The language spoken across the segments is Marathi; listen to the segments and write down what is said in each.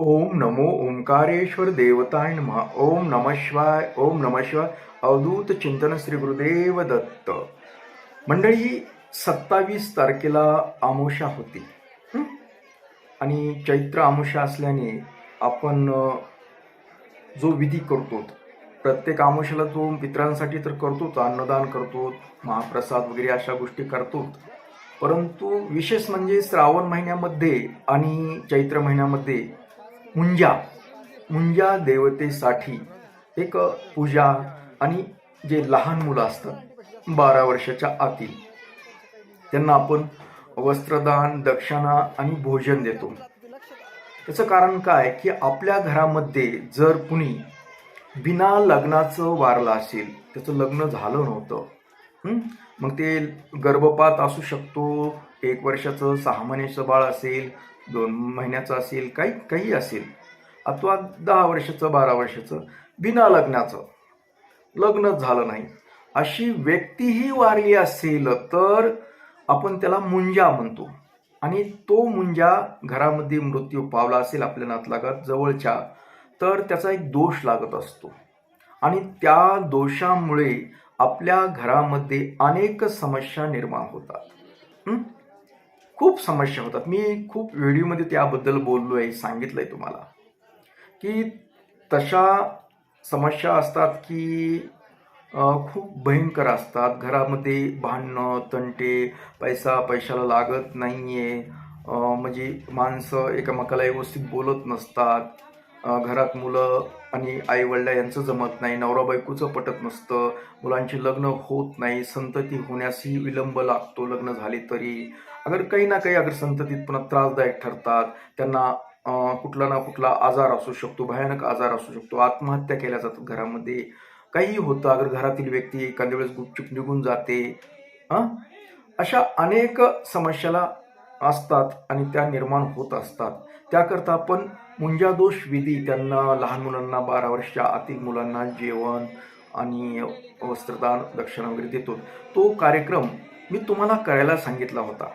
ओम नमो ओंकारेश्वर देवताय महा ओम नम शिवाय ओम नम शिवाय। अवधूत चिंतन श्री गुरुदेव दत्त। मंडळी सत्तावीस तारखेला आमोषा होती. आणि चैत्र आमोषा असल्याने आपण जो विधी करतो प्रत्येक आमोशाला जो मित्रांसाठी तर करतोच अन्नदान करतो महाप्रसाद वगैरे अशा गोष्टी करतो परंतु विशेष म्हणजे श्रावण महिन्यामध्ये आणि चैत्र महिन्यामध्ये मुंजा मुंजा देवतेसाठी एक पूजा आणि जे लहान मुलं असतात बारा वर्षाच्या आतील त्यांना आपण वस्त्रदान दक्षिणा आणि भोजन देतो. त्याचं कारण काय? की आपल्या घरामध्ये जर कुणी बिना लग्नाचं वारलं असेल त्याचं लग्न झालं नव्हतं मग ते गर्भपात असू शकतो एक वर्षाचं सहा महिन्याचं बाळ असेल दोन महिन्याचं असेल काही काही असेल. अथवा दहा वर्षाचं बारा वर्षाचं बिना लग्नाचं. लग्नच झालं नाही. अशी व्यक्तीही वारली असेल तर आपण त्याला मुंजा म्हणतो. आणि तो मुंजा घरामध्ये मृत्यू पावला असेल आपल्या नातलागात जवळच्या तर त्याचा एक दोष लागत असतो. आणि त्या दोषामुळे आपल्या घरामध्ये अनेक समस्या निर्माण होतात. खूप समस्या होतात. मी खूप व्हिडिओमध्ये त्याबद्दल बोललो आहे सांगितलं आहे तुम्हाला. की तशा समस्या असतात की खूप भयंकर असतात. घरामध्ये भांडणं तंटे पैसा पैशाला लागत नाही आहे म्हणजे माणसं एकमेकाला व्यवस्थित बोलत नसतात. घरात मुलं आणि आईवडिला यांचं जमत नाही नवरा बायकोचं पटत नसतं मुलांची लग्न होत नाही संतती होण्यासही विलंब लागतो लग्न झाले तरी. अगर काही ना काही अगर संततीत पुन्हा त्रासदायक ठरतात त्यांना कुठला ना कुठला आजार असू शकतो भयानक आजार असू शकतो आत्महत्या केल्या जातात घरामध्ये. काहीही होतं अगर घरातील व्यक्ती एखाद्या वेळेस गुपचूप निघून जाते अशा अनेक समस्याला असतात आणि त्या निर्माण होत असतात. त्याकरता आपण मुंजादोष विधी त्यांना लहान मुलांना बारा वर्षाच्या आतील मुलांना जेवण आणि वस्त्रदान दक्षिणा वगैरे देतो. तो कार्यक्रम मी तुम्हाला करायला सांगितला होता.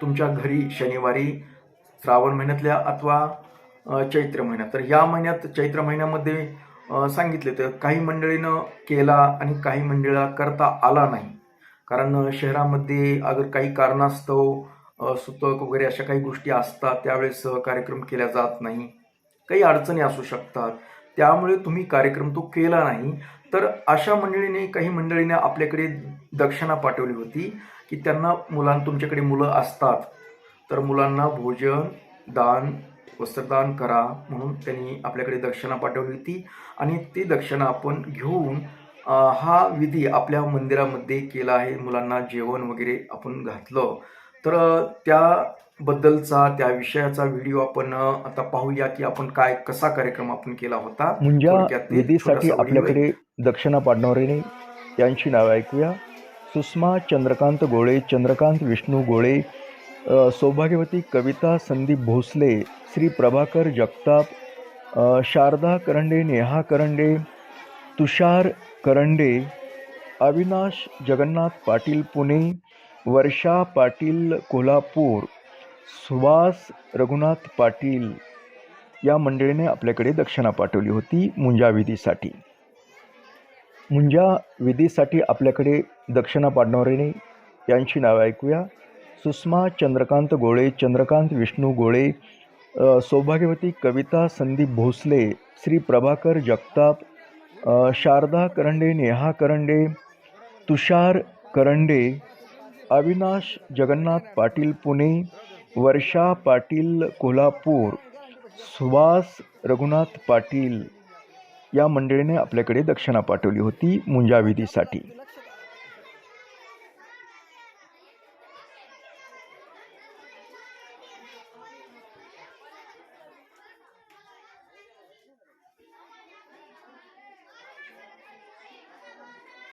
तुमच्या घरी शनिवारी श्रावण महिन्यातल्या अथवा चैत्र महिन्यात. तर या महिन्यात चैत्र महिन्यामध्ये सांगितले तर काही मंडळीनं केला आणि काही मंडळीला करता आला नाही. कारण शहरामध्ये अगर काही कारणास्तव सुतक वगैरे अशा काही गोष्टी असतात त्यावेळेस कार्यक्रम केला जात नाही. काही अडचणी असू शकतात. त्यामुळे तुम्ही कार्यक्रम तो केला नाही. तर अशा मंडळीने काही मंडळीने आपल्याकडे दक्षिणा पाठवली होती की त्यांना मुलां तुमच्याकडे मुलं असतात. तर मुलांना भोजन दान वस्त्रदान करा म्हणून त्यांनी आपल्याकडे दक्षिणा पाठवली होती. आणि ती दक्षिणा आपण घेऊन हा विधी आपल्या मंदिरामध्ये केला आहे. मुलांना जेवण वगैरे आपण घातलं. तर त्याबद्दलचा त्या विषयाचा व्हिडिओ आपण आता पाहूया की आपण काय कसा कार्यक्रम आपण केला होता आहे. आपल्याकडे दक्षिणा पाडणाऱ्याने यांची नावे ऐकूया सुषमा चंद्रकांत गोळे चंद्रकांत विष्णू गोळे सौभाग्यवती कविता संदीप भोसले श्री प्रभाकर जगताप शारदा करंडे नेहा करंडे तुषार करंडे अविनाश जगन्नाथ पाटील पुणे वर्षा पाटील कोल्हापूर सुभाष रघुनाथ पाटील या मंडळीने आपल्याकडे दक्षिणा पाठवली होती मुंजा विधीसाठी. मुंजा विधीसाठी आपल्याकडे दक्षिणा पाडणाऱ्याने यांची नावे ऐकूया. सुषमा चंद्रकांत गोळे चंद्रकांत विष्णू गोळे सौभाग्यवती कविता संदीप भोसले श्री प्रभाकर जगताप शारदा करंडे नेहा करंडे तुषार करंडे अविनाश जगन्नाथ पाटील पुणे वर्षा पाटील कोल्हापूर सुभाष रघुनाथ पाटील या मंडळीने आपल्याकडे दक्षिणा पाठवली होती मुंजाविधीसाठी.